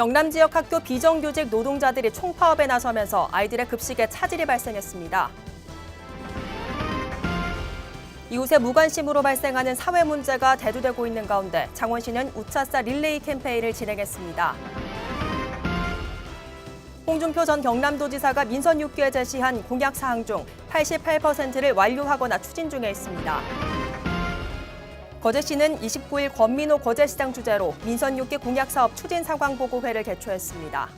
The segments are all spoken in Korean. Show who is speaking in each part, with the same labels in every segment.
Speaker 1: 경남 지역 학교 비정규직 노동자들이 총파업에 나서면서 아이들의 급식에 차질이 발생했습니다. 이웃의 무관심으로 발생하는 사회 문제가 대두되고 있는 가운데 창원시는 우차싸 릴레이 캠페인을 진행했습니다. 홍준표 전 경남도지사가 민선 6기에 제시한 공약 사항 중 88%를 완료하거나 추진 중에 있습니다. 거제시는 29일 권민호 거제시장 주재로 민선 6기 공약 사업 추진 상황 보고회를 개최했습니다.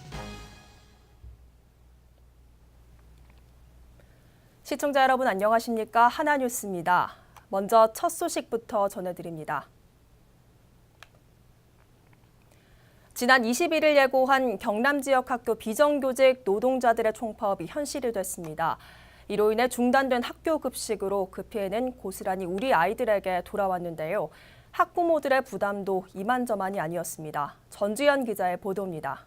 Speaker 1: 시청자 여러분 안녕하십니까? 하나뉴스입니다. 먼저 첫 소식부터 전해드립니다. 지난 21일 예고한 경남 지역 학교 비정규직 노동자들의 총파업이 현실이 됐습니다. 이로 인해 중단된 학교 급식으로 그 피해는 고스란히 우리 아이들에게 돌아왔는데요. 학부모들의 부담도 이만저만이 아니었습니다. 전주현 기자의 보도입니다.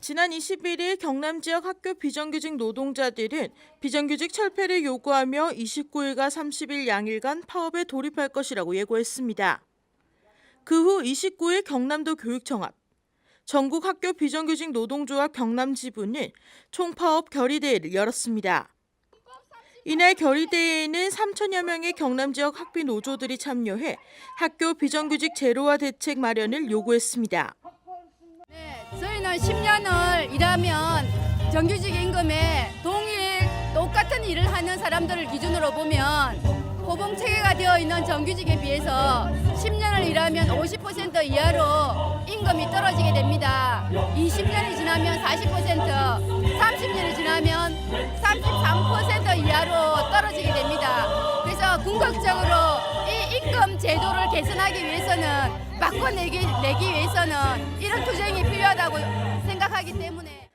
Speaker 2: 지난 21일 경남 지역 학교 비정규직 노동자들은 비정규직 철폐를 요구하며 29일과 30일 양일간 파업에 돌입할 것이라고 예고했습니다. 그 후 29일 경남도 교육청 앞 전국 학교 비정규직 노동조합 경남 지부는 총파업 결의대회를 열었습니다. 이날 결의대회에는 3천여 명의 경남 지역 학비 노조들이 참여해 학교 비정규직 제로화 대책 마련을 요구했습니다.
Speaker 3: 네, 저희는 10년을 일하면 정규직 임금에 동일 똑같은 일을 하는 사람들을 기준으로 보면 호봉 체계가 되어 있는 정규직에 비해서 10년을 일하면 50% 이하로 임금이 떨어지게 됩니다. 20년이 지나면 40%, 30년이 지나면 33% 이하로 떨어지게 됩니다. 그래서 궁극적으로 이 임금 제도를 개선하기 위해서는 바꿔내기 내기 위해서는 이런 투쟁이 필요하다고 생각하기 때문에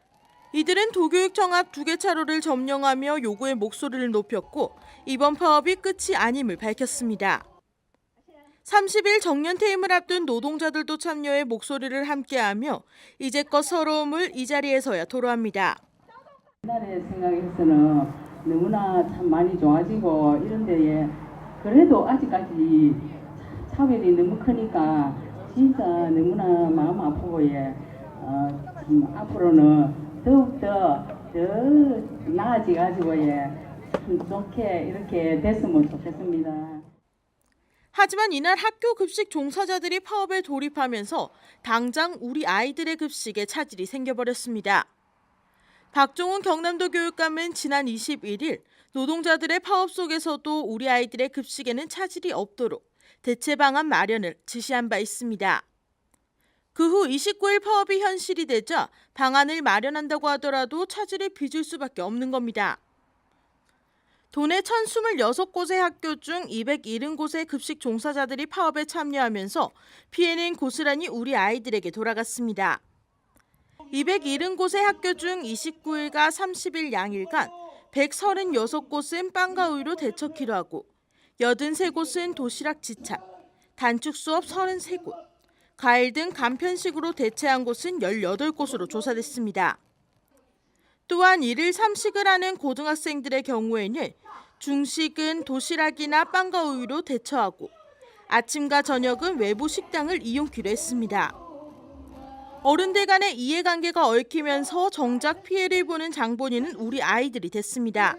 Speaker 2: 이들은 도교육청 앞 두 개 차로를 점령하며 요구의 목소리를 높였고 이번 파업이 끝이 아님을 밝혔습니다. 30일 정년 퇴임을 앞둔 노동자들도 참여해 목소리를 함께하며 이제껏 서러움을 이 자리에서야 토로합니다.
Speaker 4: 옛날에 생각해서는 너무나 참 많이 좋아지고 이런 데에 그래도 아직까지 차별이 너무 크니까 진짜 너무나 마음 아프고 예. 어, 참 앞으로는 더욱더 더 나아지가지고 예. 참 좋게 이렇게 됐으면 좋겠습니다.
Speaker 2: 하지만 이날 학교 급식 종사자들이 파업에 돌입하면서 당장 우리 아이들의 급식에 차질이 생겨버렸습니다. 박종훈 경남도 교육감은 지난 21일 노동자들의 파업 속에서도 우리 아이들의 급식에는 차질이 없도록 대체 방안 마련을 지시한 바 있습니다. 그 후 29일 파업이 현실이 되자 방안을 마련한다고 하더라도 차질을 빚을 수밖에 없는 겁니다. 도내 1026곳의 학교 중 270곳의 급식 종사자들이 파업에 참여하면서 피해는 고스란히 우리 아이들에게 돌아갔습니다. 270곳의 학교 중 29일과 30일 양일간 136곳은 빵과 우유로 대처키로 하고 83곳은 도시락 지착, 단축 수업 33곳, 과일 등 간편식으로 대체한 곳은 18곳으로 조사됐습니다. 또한 일일 삼식을 하는 고등학생들의 경우에는 중식은 도시락이나 빵과 우유로 대처하고 아침과 저녁은 외부 식당을 이용키로 했습니다. 어른들 간의 이해관계가 얽히면서 정작 피해를 보는 장본인은 우리 아이들이 됐습니다.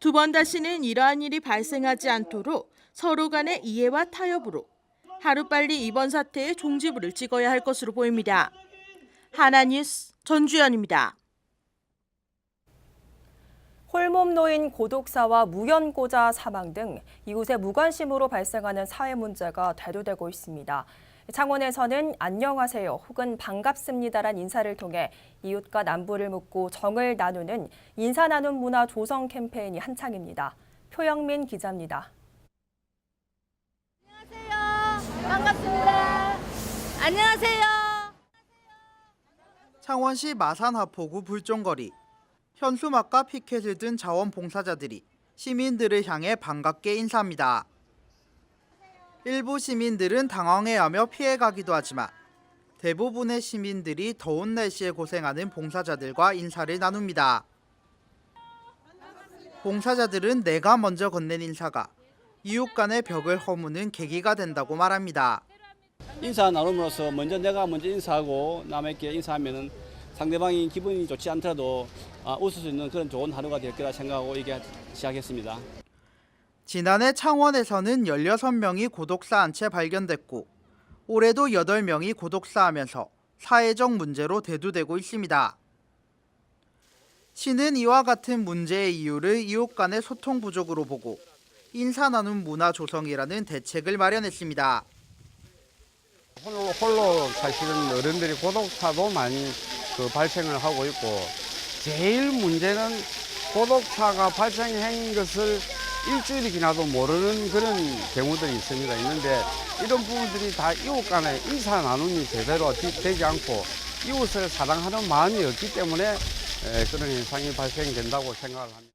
Speaker 2: 두 번 다시는 이러한 일이 발생하지 않도록 서로 간의 이해와 타협으로 하루빨리 이번 사태에 종지부를 찍어야 할 것으로 보입니다. 하나뉴스 전주연입니다.
Speaker 1: 홀몸 노인 고독사와 무연고자 사망 등 이웃의 무관심으로 발생하는 사회 문제가 대두되고 있습니다. 창원에서는 안녕하세요 혹은 반갑습니다란 인사를 통해 이웃과 남부를 묻고 정을 나누는 인사 나눔 문화 조성 캠페인이 한창입니다. 표영민 기자입니다.
Speaker 3: 안녕하세요.
Speaker 5: 창원시 마산 하포구 불종거리 현수막과 피켓을 든 자원봉사자들이 시민들을 향해 반갑게 인사합니다. 일부 시민들은 당황해하며 피해가기도 하지만 대부분의 시민들이 더운 날씨에 고생하는 봉사자들과 인사를 나눕니다. 봉사자들은 내가 먼저 건넨 인사가 이웃 간의 벽을 허무는 계기가 된다고 말합니다.
Speaker 6: 인사 나눔으로써 먼저 내가 먼저 인사하고 남에게 인사하면은 상대방이 기분이 좋지 않더라도 아, 웃을 수 있는 그런 좋은 하루가 될 거라 생각하고 이게 시작했습니다.
Speaker 5: 지난해 창원에서는 16명이 고독사한 채 발견됐고 올해도 8명이 고독사하면서 사회적 문제로 대두되고 있습니다. 시는 이와 같은 문제의 이유를 이웃 간의 소통 부족으로 보고 인사 나눔 문화 조성이라는 대책을 마련했습니다.
Speaker 7: 홀로, 홀로 사시는 어른들이 고독사도 많이 그 발생을 하고 있고 제일 문제는 고독사가 발생한 것을 일주일이 지나도 모르는 그런 경우들이 있습니다. 있는데 이런 부분들이 다 이웃 간에 인사 나눔이 제대로 되- 되지 않고 이웃을 사랑하는 마음이 없기 때문에 에, 그런 현상이 발생된다고 생각을 합니다.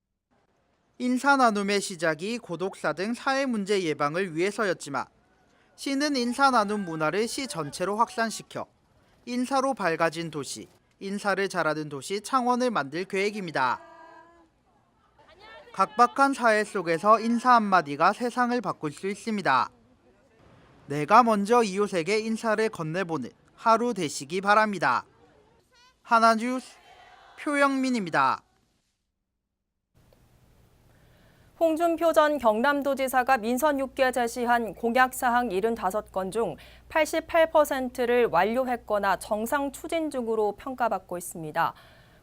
Speaker 5: 인사 나눔의 시작이 고독사 등 사회 문제 예방을 위해서였지만 시는 인사 나눔 문화를 시 전체로 확산시켜 인사로 밝아진 도시, 인사를 잘하는 도시 창원을 만들 계획입니다. 각박한 사회 속에서 인사 한마디가 세상을 바꿀 수 있습니다. 내가 먼저 이웃에게 인사를 건네보는 하루 되시기 바랍니다. 하나뉴스 표영민입니다.
Speaker 1: 홍준표 전 경남도지사가 민선 6개 제시한 공약사항 75건 중 88%를 완료했거나 정상 추진 중으로 평가받고 있습니다.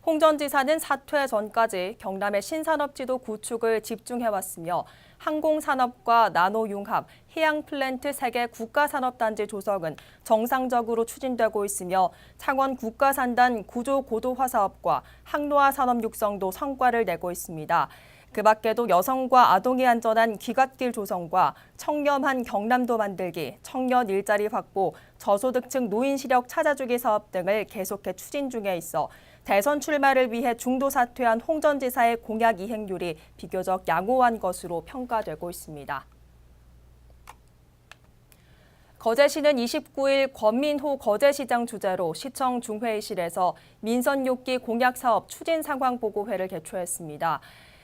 Speaker 1: 홍 전 지사는 사퇴 전까지 경남의 신산업지도 구축을 집중해왔으며 항공산업과 나노융합, 해양플랜트 3개 국가산업단지 조성은 정상적으로 추진되고 있으며 창원 국가산단 구조고도화 사업과 항로화 산업 육성도 성과를 내고 있습니다. 그 밖에도 여성과 아동이 안전한 귀갓길 조성과 청렴한 경남도 만들기, 청년 일자리 확보, 저소득층 노인 시력 찾아주기 사업 등을 계속해 추진 중에 있어 대선 출마를 위해 중도 사퇴한 홍 전 지사의 공약 이행률이 비교적 양호한 것으로 평가되고 있습니다. 거제시는 29일 권민호 거제시장 주재로 시청 중회의실에서 민선 6기 공약 사업 추진 상황 보고회를 개최했습니다.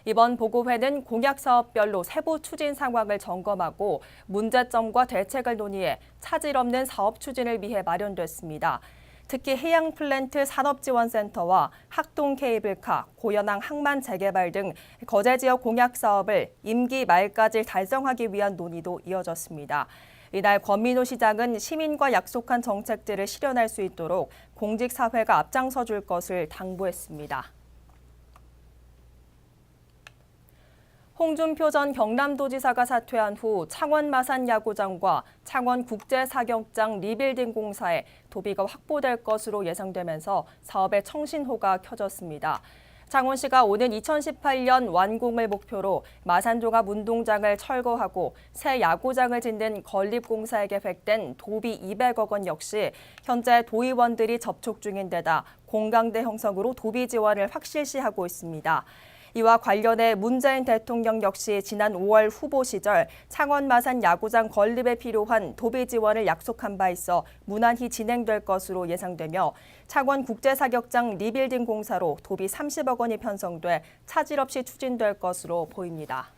Speaker 1: 이번 보고회는 공약 사업별로 세부 추진 상황을 점검하고 문제점과 대책을 논의해 차질 없는 사업 추진을 위해 마련됐습니다. 특히 해양 플랜트 산업지원센터와 학동 케이블카, 고연항 항만 재개발 등 거제 지역 공약 사업을 임기 말까지 달성하기 위한 논의도 이어졌습니다. 이날 권민호 시장은 시민과 약속한 정책들을 실현할 수 있도록 공직사회가 앞장서 줄 것을 당부했습니다. 홍준표 전 경남도지사가 사퇴한 후 창원 마산 야구장과 창원 국제사격장 리빌딩 공사에 도비가 확보될 것으로 예상되면서 사업의 청신호가 켜졌습니다. 창원시가 오는 2018년 완공을 목표로 마산종합 운동장을 철거하고 새 야구장을 짓는 건립공사에 계획된 도비 200억 원 역시 현재 도의원들이 접촉 중인 데다 공강대 형성으로 도비 지원을 확실시하고 있습니다. 이와 관련해 문재인 대통령 역시 지난 5월 후보 시절 창원 마산 야구장 건립에 필요한 도비 지원을 약속한 바 있어 무난히 진행될 것으로 예상되며 창원 국제사격장 리빌딩 공사로 도비 30억 원이 편성돼 차질 없이 추진될 것으로 보입니다.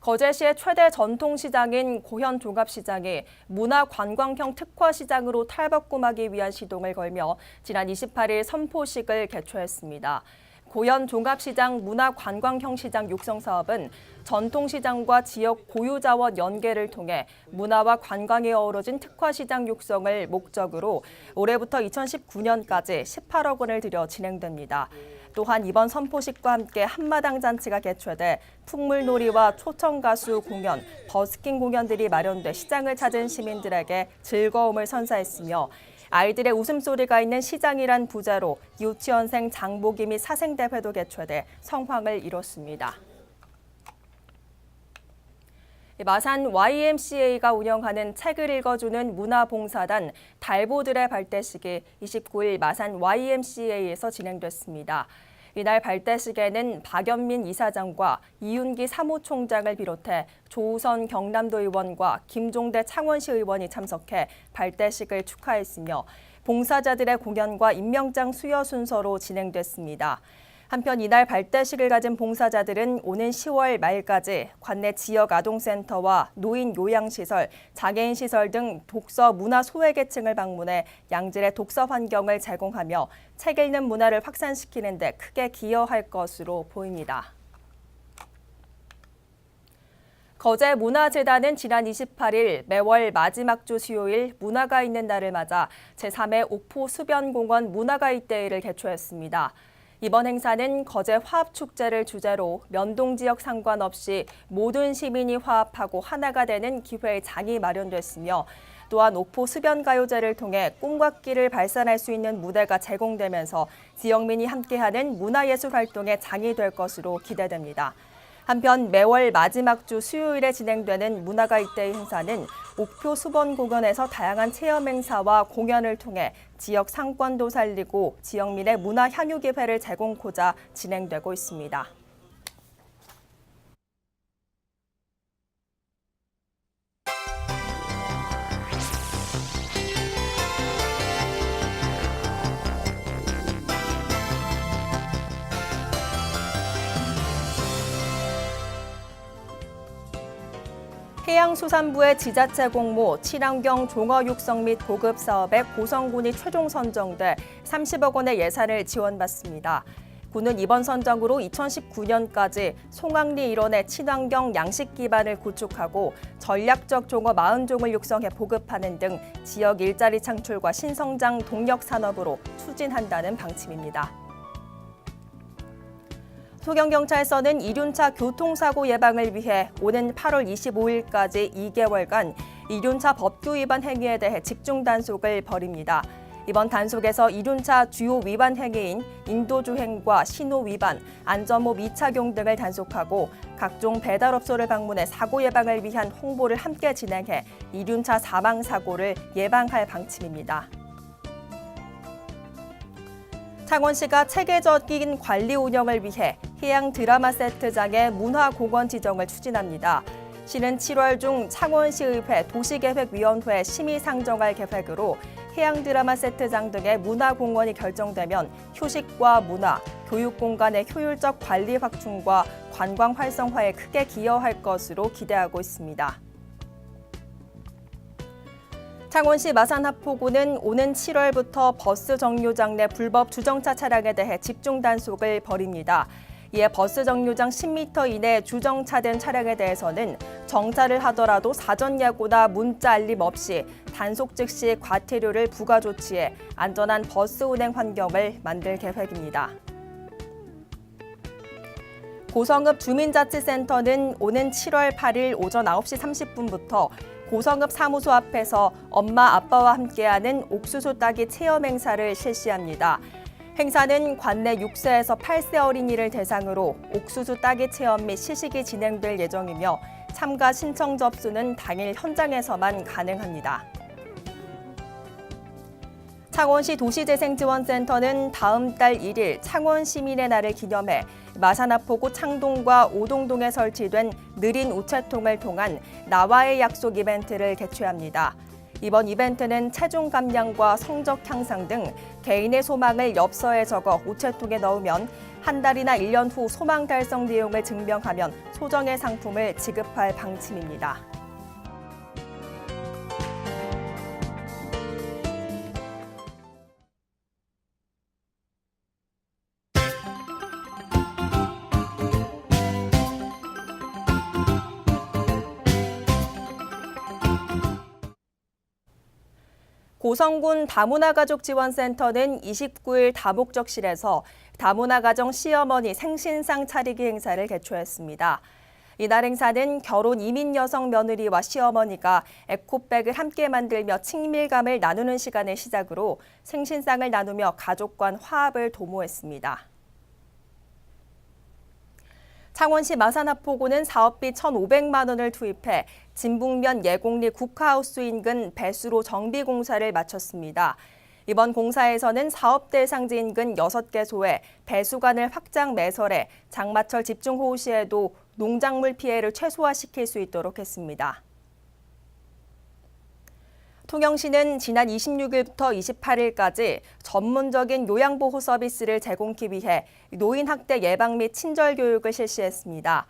Speaker 1: 거제시의 최대 전통시장인 고현종합시장이 문화관광형 특화시장으로 탈바꿈하기 위한 시동을 걸며 지난 28일 선포식을 개최했습니다. 고현 종합시장 문화관광형 시장 육성 사업은 전통시장과 지역 고유자원 연계를 통해 문화와 관광이 어우러진 특화시장 육성을 목적으로 올해부터 2019년까지 18억 원을 들여 진행됩니다. 또한 이번 선포식과 함께 한마당 잔치가 개최돼 풍물놀이와 초청 가수 공연, 버스킹 공연들이 마련돼 시장을 찾은 시민들에게 즐거움을 선사했으며 아이들의 웃음소리가 있는 시장이란 부제로 유치원생 장보기 및 사생대회도 개최돼 성황을 이뤘습니다. 마산 YMCA가 운영하는 책을 읽어주는 문화봉사단 달보들의 발대식이 29일 마산 YMCA에서 진행됐습니다. 이날 발대식에는 박연민 이사장과 이윤기 사무총장을 비롯해 조우선 경남도 의원과 김종대 창원시 의원이 참석해 발대식을 축하했으며 봉사자들의 공연과 임명장 수여 순서로 진행됐습니다. 한편 이날 발대식을 가진 봉사자들은 오는 10월 말까지 관내 지역 아동센터와 노인 요양시설, 장애인 시설 등 독서 문화 소외계층을 방문해 양질의 독서 환경을 제공하며 책 읽는 문화를 확산시키는 데 크게 기여할 것으로 보입니다. 거제 문화재단은 지난 28일 매월 마지막 주 수요일 문화가 있는 날을 맞아 제3회 옥포 수변공원 문화가 있대회를 개최했습니다. 이번 행사는 거제 화합축제를 주제로 면동 지역 상관없이 모든 시민이 화합하고 하나가 되는 기회의 장이 마련됐으며 또한 옥포 수변가요제를 통해 꿈과 끼를 발산할 수 있는 무대가 제공되면서 지역민이 함께하는 문화예술 활동의 장이 될 것으로 기대됩니다. 한편 매월 마지막 주 수요일에 진행되는 문화가 이때 행사는 옥표 수번공원에서 다양한 체험 행사와 공연을 통해 지역 상권도 살리고 지역민의 문화 향유 기회를 제공코자 진행되고 있습니다. 해양수산부의 지자체 공모 친환경 종어 육성 및 보급 사업에 고성군이 최종 선정돼 30억 원의 예산을 지원받습니다. 군은 이번 선정으로 2019년까지 송악리 일원의 친환경 양식 기반을 구축하고 전략적 종어 40종을 육성해 보급하는 등 지역 일자리 창출과 신성장 동력 산업으로 추진한다는 방침입니다. 소경경찰서는 이륜차 교통사고 예방을 위해 오는 8월 25일까지 2개월간 이륜차 법규 위반 행위에 대해 집중 단속을 벌입니다. 이번 단속에서 이륜차 주요 위반 행위인 인도주행과 신호 위반, 안전모 미착용 등을 단속하고 각종 배달업소를 방문해 사고 예방을 위한 홍보를 함께 진행해 이륜차 사망 사고를 예방할 방침입니다. 창원시가 체계적인 관리 운영을 위해 해양 드라마 세트장의 문화공원 지정을 추진합니다. 시는 7월 중 창원시의회 도시계획위원회 심의 상정할 계획으로 해양 드라마 세트장 등의 문화공원이 결정되면 휴식과 문화, 교육 공간의 효율적 관리 확충과 관광 활성화에 크게 기여할 것으로 기대하고 있습니다. 창원시 마산하포구는 오는 7월부터 버스 정류장 내 불법 주정차 차량에 대해 집중 단속을 벌입니다. 이에 버스 정류장 10m 이내 주정차된 차량에 대해서는 정차를 하더라도 사전 예고나 문자 알림 없이 단속 즉시 과태료를 부과 조치해 안전한 버스 운행 환경을 만들 계획입니다. 고성읍 주민자치센터는 오는 7월 8일 오전 9시 30분부터 고성읍 사무소 앞에서 엄마 아빠와 함께하는 옥수수 따기 체험 행사를 실시합니다. 행사는 관내 6세에서 8세 어린이를 대상으로 옥수수 따기 체험 및 시식이 진행될 예정이며 참가 신청 접수는 당일 현장에서만 가능합니다. 창원시 도시재생지원센터는 다음 달 1일 창원 시민의 날을 기념해 마산아포구 창동과 오동동에 설치된 느린 우체통을 통한 나와의 약속 이벤트를 개최합니다. 이번 이벤트는 체중 감량과 성적 향상 등 개인의 소망을 엽서에 적어 우체통에 넣으면 한 달이나 1년 후 소망 달성 내용을 증명하면 소정의 상품을 지급할 방침입니다. 고성군 다문화 가족 지원센터는 29일 다목적실에서 다문화 가정 시어머니 생신상 차리기 행사를 개최했습니다. 이날 행사는 결혼 이민 여성 며느리와 시어머니가 에코백을 함께 만들며 친밀감을 나누는 시간을 시작으로 생신상을 나누며 가족 간 화합을 도모했습니다. 창원시 마산하포구는 사업비 1,500만 원을 투입해 진북면 예곡리 국화하우스 인근 배수로 정비 공사를 마쳤습니다. 이번 공사에서는 사업 대상지 인근 6개소에 배수관을 확장 매설해 장마철 집중호우 시에도 농작물 피해를 최소화시킬 수 있도록 했습니다. 통영시는 지난 26일부터 28일까지 전문적인 요양보호 서비스를 제공하기 위해 노인 학대 예방 및 친절 교육을 실시했습니다.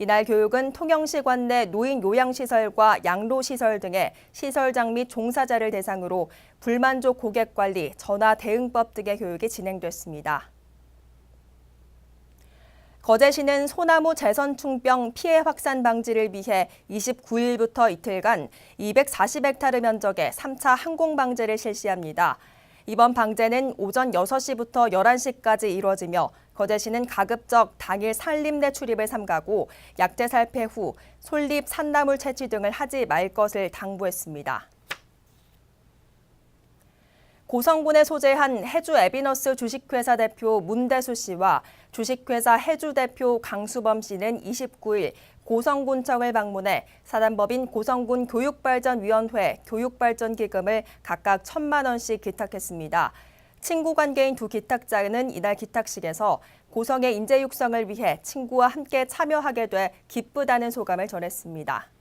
Speaker 1: 이날 교육은 통영시 관내 노인 요양시설과 양로시설 등의 시설장 및 종사자를 대상으로 불만족 고객 관리, 전화 대응법 등의 교육이 진행됐습니다. 거제시는 소나무 재선충병 피해 확산 방지를 위해 29일부터 이틀간 240헥타르 면적의 3차 항공 방제를 실시합니다. 이번 방제는 오전 6시부터 11시까지 이루어지며 거제시는 가급적 당일 산림내 출입을 삼가고 약재 살패 후 솔잎, 산나물 채취 등을 하지 말 것을 당부했습니다. 고성군에 소재한 해주 에비너스 주식회사 대표 문대수 씨와 주식회사 해주 대표 강수범 씨는 29일 고성군청을 방문해 사단법인 고성군 교육발전위원회 교육발전기금을 각각 천만 원씩 기탁했습니다. 친구 관계인 두 기탁자는 이날 기탁식에서 고성의 인재 육성을 위해 친구와 함께 참여하게 돼 기쁘다는 소감을 전했습니다.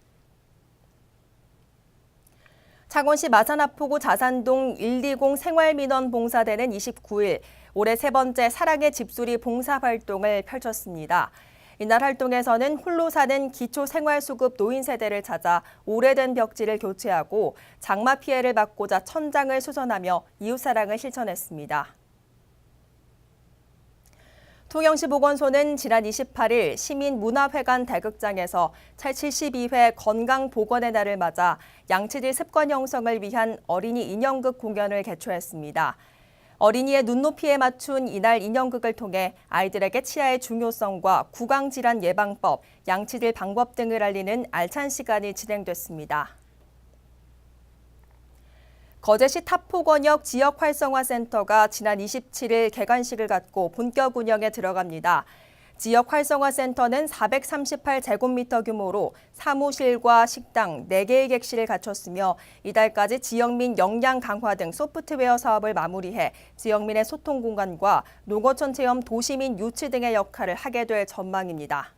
Speaker 1: 창원시 마산아포구 자산동 120 생활민원 봉사대는 29일 올해 세 번째 사랑의 집수리 봉사 활동을 펼쳤습니다. 이날 활동에서는 홀로 사는 기초생활수급 노인 세대를 찾아 오래된 벽지를 교체하고 장마 피해를 막고자 천장을 수선하며 이웃사랑을 실천했습니다. 통영시 보건소는 지난 28일 시민문화회관 대극장에서 제72회 건강보건의 날을 맞아 양치질 습관 형성을 위한 어린이 인형극 공연을 개최했습니다. 어린이의 눈높이에 맞춘 이날 인형극을 통해 아이들에게 치아의 중요성과 구강질환 예방법, 양치질 방법 등을 알리는 알찬 시간이 진행됐습니다. 거제시 타포권역 지역활성화센터가 지난 27일 개관식을 갖고 본격 운영에 들어갑니다. 지역활성화센터는 438제곱미터 규모로 사무실과 식당 4개의 객실을 갖췄으며 이달까지 지역민 역량 강화 등 소프트웨어 사업을 마무리해 지역민의 소통 공간과 농어촌 체험 도시민 유치 등의 역할을 하게 될 전망입니다.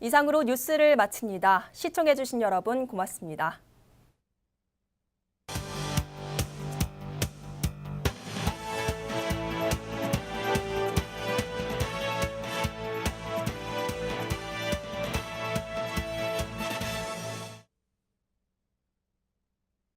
Speaker 1: 이상으로 뉴스를 마칩니다. 시청해주신 여러분 고맙습니다.